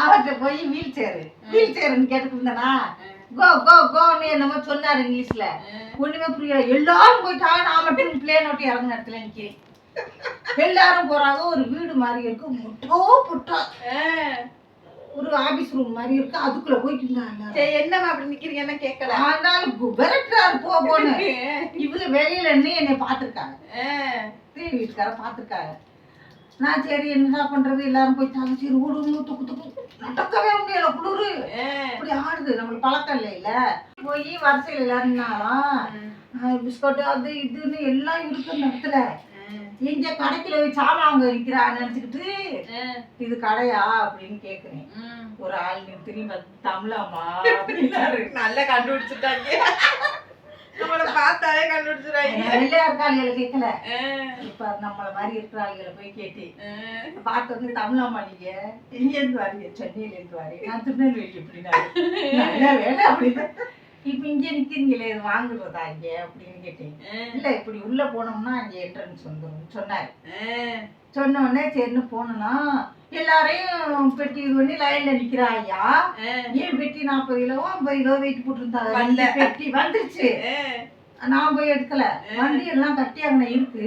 அவர்கிட்ட போய் வீல் சேரு வீல் சேருன்னு கேட்டுட்டு இருந்தனா கோ கோ கோன்னு என்னமோ சொன்னாரு இங்கிலீஷ்ல. ஒண்ணுமே புரியல. எல்லாரும் போயிட்டாங்க. நான் மட்டும் பிளேன் ஓட்டி இறங்குன இடத்துல நிக்கிறேன். எல்லாரும் போறாங்க. ஒரு வீடு மாதிரி இருக்கு. முட்டோ புட்டோ. ஒரு ஆபீஸ் ரூம் மாதிரி இருக்கு. அதுக்குள்ள போயிட்டு இருந்தாங்க சரி என்னம்மா அப்படி நிக்கிறீங்கன்னா கேட்கல? ஆனாலும் விரட்டுறாரு போ போன்னு. இவங்க வெளியில நின்று என்னை பார்த்துருக்காங்க வீட்டுக்கார பார்த்துருக்காங்க நான் சரி என்னடா பண்றது? எல்லாரும் போயிட்டாங்க. சரி ஓடுங்க துக்கு துக்கு. நடக்கவே முடியல குளிரு. இப்படி ஆடுது நம்மளுக்கு பழக்கம் இல்லைல்ல போய் வரிசையில் எல்லாரும் நின்னாலாம். பிஸ்கட் அது இதுன்னு எல்லாம் இருக்கு அந்த இடத்துல. எங்க கடைக்குள்ள போய் சாமான் அவங்க விற்கிறான்னு நினச்சிக்கிட்டு இது கடையா அப்படின்னு கேட்குறேன் ஒரு ஆள் நீ திரும்பி தமிழாமா அப்படின்னாரு நல்லா கண்டுபிடிச்சிட்டாங்க. நம்மள பார்த்தாலே கண்டுபிடிச்சிட்டாங்க வெள்ளையா இருக்காளிகளை கேட்கல இப்ப நம்மள மாதிரி இருக்கிற ஆளுகளை போய் கேட்டு பார்த்து வந்து தமிழாமா நீங்க எங்கேருந்து வரீங்க சென்னையில இருந்து வரீங்க நான் திருநெல்வேலி எப்படின்னா நல்ல வேலை அப்படின்னு. இப்ப இங்க நிக்கிறீங்களே இது வாங்குறதா இங்க அப்படின்னு கேட்டேன். இல்ல இப்படி உள்ள போனோம்னா அங்க என்ட்ரன்ஸ் வந்துடும் சொன்னாரு. சொன்ன உடனே சரின்னு போனோம்னா எல்லாரையும் பெட்டி இது பண்ணி லைன்ல நிக்கிறா ஐயா. ஏன் பெட்டி நாற்பது கிலோ ஐம்பது கிலோ வெயிட் போட்டுருந்தாங்க பெட்டி வந்துருச்சு. நான் போய் எடுக்கல. வண்டி எல்லாம் கட்டி அங்கே இருக்கு.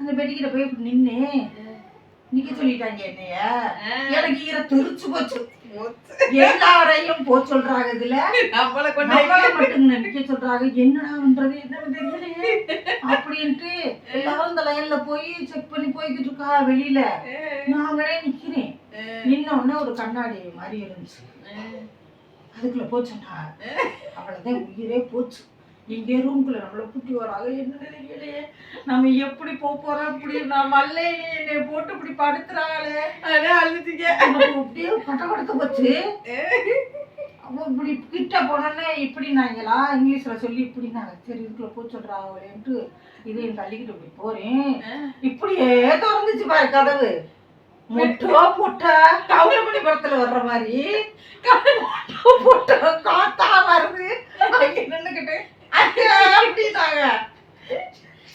அந்த பெட்டிக்கிட்ட போய் இப்படி நின்னு நிக்க சொல்லிட்டாங்க என்னைய. எனக்கு ஈர தெரிச்சு போச்சு. எல்லாரையும் போ சொல்றாங்க இதுல. நம்மள மட்டும் நிக்க சொல்றாங்க. என்னடா பண்றது என்னன்னு தெரியலையே அப்படின்ட்டு எல்லாரும் இந்த லைன்ல போய் செக் பண்ணி போய்கிட்டு இருக்கா வெளியில. நாங்களே நிக்கிறேன். நின்ன உடனே ஒரு கண்ணாடி மாதிரி இருந்துச்சு. அதுக்குள்ள போச்சுன்னா அவ்வளவுதான் உயிரே போச்சு. இங்கே ரூம்குள்ள நம்மள கூட்டி வராங்க. என்ன தெரியலையே. நம்ம எப்படி போக போறோம் இப்படி நான் மல்லையிலே என்னை போட்டு இப்படி படுத்துறாங்களே அதான் அழுதுட்டீங்க. நமக்கு அப்படியே கட்ட கடத்த போச்சு. அப்போ இப்படி கிட்ட போனோன்னே இப்படி நாங்களா இங்கிலீஷ்ல சொல்லி இப்படி நாங்க சரி இதுக்குள்ள போய் சொல்றாங்களேன்ட்டு இதையும் தள்ளிக்கிட்டு இப்படி போறேன். இப்படியே திறந்துச்சு பாரு கதவு. முட்டோ புட்டா கவுளமணி படத்துல வர்ற மாதிரி. புட்டோ காத்தா வருது. நின்னுக்கிட்டு அப்படின்னாங்க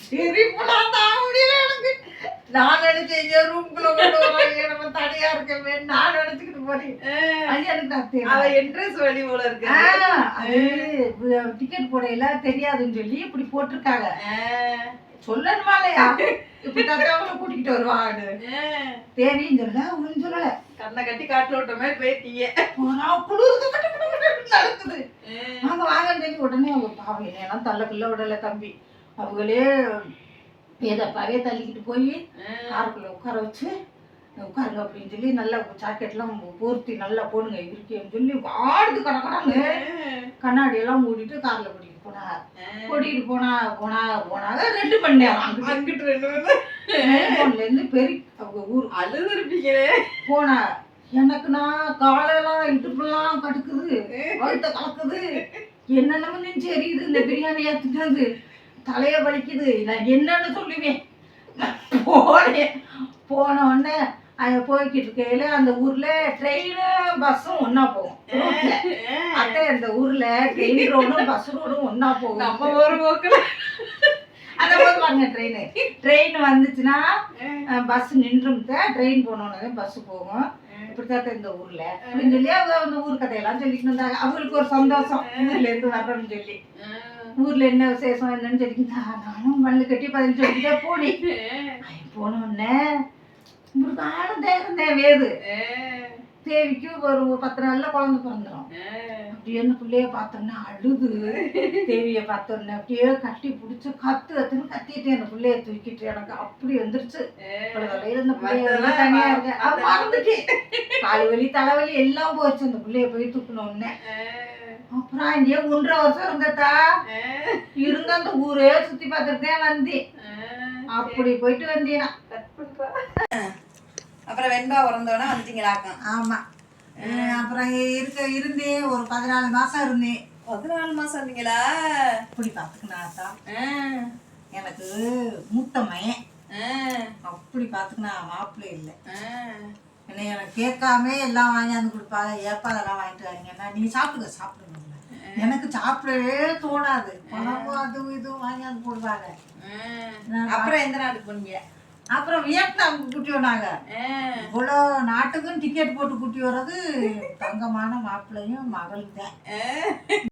சிரிப்புலாம் தாங்க முடியல எனக்கு. நான் நினைச்சேன் எங்க ரூம்குள்ள கொண்டு வராங்க நம்ம தனியா இருக்கவே நான் நினைச்சுக்கிட்டு போறேன். ஐயா எனக்கு நான் அவ என்ட்ரன்ஸ் வழி போல இருக்கு. டிக்கெட் போடையில தெரியாதுன்னு சொல்லி இப்படி போட்டிருக்காங்க. சொல்லணுமா இல்லையா? இப்படி தத்தவங்களை கூட்டிகிட்டு வருவாங்க தெரியும் சொல்ல ஒன்றும் சொல்லல. கண்ணை கட்டி காட்டுல விட்ட மாதிரி போயிருக்கீங்க நடக்குது. நாங்க வாங்கன்னு சொல்லி உடனே அவங்க பாவம் என்னெல்லாம் தள்ளக்குள்ள விடல தம்பி. அவங்களே ஏதப்பாவே தள்ளிக்கிட்டு போய் காருக்குள்ள உட்கார வச்சு உட்காருங்க அப்படின்னு சொல்லி நல்லா ஜாக்கெட்லாம் போர்த்தி நல்லா போடுங்க இருக்கேன்னு சொல்லி ஆடுது கடக்கடாங்க கண்ணாடி எல்லாம் மூடிட்டு கார்ல கூட்டிட்டு போனாங்க கூட்டிட்டு போனா போனா போனாங்க ரெண்டு மணி நேரம் அங்கிட்டு. ரெண்டு பெரிய அவங்க ஊர் அழுது இருப்பீங்களே போனா எனக்கு நான் காலெல்லாம் இடுப்புலாம் கடுக்குது வயிற்ற கலக்குது. என்னென்னமோ நெஞ்சு எரியுது இந்த பிரியாணி ஏத்துட்டது தலைய வலிக்குது. நான் என்னன்னு சொல்லுவேன். போனேன் போன உடனே அங்க போய்கிட்டு இருக்கையில அந்த ஊர்ல ட்ரெயினும் பஸ்ஸும் ஒண்ணா போகும். அத்தை அந்த ஊர்ல ட்ரெயின் ரோடும் பஸ் ரோடும் ஒண்ணா போகும் நம்ம ஒரு போக்குல. அந்த போது பாருங்க ட்ரெயின் ட்ரெயின் வந்துச்சுன்னா பஸ் நின்றும் ட்ரெயின் போனோடனே பஸ் போகும். இப்படித்தான் இந்த ஊர்ல. அப்படின்னு சொல்லி அவங்க அந்த ஊர் கதையெல்லாம் சொல்லிட்டு இருந்தாங்க. அவங்களுக்கு ஒரு சந்தோஷம். ஊர்ல இருந்து வர்றோம்னு சொல்லி. ஊர்ல என்ன விசேஷம் என்னன்னு சொல்லிக்கிட்டா நானும் மல்லு கட்டி பதில் சொல்லிக்கிட்டே போனேன். போன உடனே உங்களுக்கு ஆனந்தே இருந்தேன் வேது தேவிக்கு ஒரு பத்து நாள்ல குழந்தை பிறந்துடும் அப்படியே அந்த பிள்ளைய பார்த்தோன்னே அழுது. தேவியை பார்த்தோன்னே அப்படியே கட்டி பிடிச்சி கத்து கத்துன்னு கத்திட்டு அந்த பிள்ளைய தூக்கிட்டு எனக்கு அப்படி வந்துருச்சு. இந்த பிள்ளைய தனியா இருக்கு அது மறந்துட்டு கால் வலி தலைவலி எல்லாம் போச்சு. அந்த பிள்ளைய போய் தூக்கணும் உடனே அப்புறம் இங்கே ஒன்றரை வருஷம் இருந்ததா? இருந்த அந்த ஊரே சுத்தி பார்த்துட்டு வந்தேன் அப்படி போயிட்டு வந்தேன். அப்புறம் வெண்பா பிறந்தோடனே வந்துட்டீங்களாக்கம். ஆமா. அப்புறம் இருக்க இருந்தேன் ஒரு பதினாலு மாசம் இருந்தேன் பதினாலு மாசம் இருந்தீங்களா? அப்படி பார்த்துக்கினாத்தா ஆ, எனக்கு மூத்த மயன். அப்படி பார்த்துக்கினா மாப்பிள்ளை இல்லை. என்ன எனக்கு கேட்காம எல்லாம் வாங்கியாந்து கொடுப்பாங்க. ஏப்பா அதெல்லாம் வாங்கிட்டு வரீங்கன்னா நீ சாப்பிடுங்க சாப்பிடுங்க எனக்கு சாப்பிடவே தோணாது. பழமும் அதுவும் இதுவும் வாங்கியாந்து போடுவாங்க. அப்புறம் எந்த நாட்டுக்கு போனீங்க? அப்புறம் வியட்நாமுக்கு கூட்டி வந்தாங்க. இவ்வளோ நாட்டுக்கும் டிக்கெட் போட்டு கூட்டி வர்றது தங்கமான மாப்பிள்ளையும் மகளும் தான்.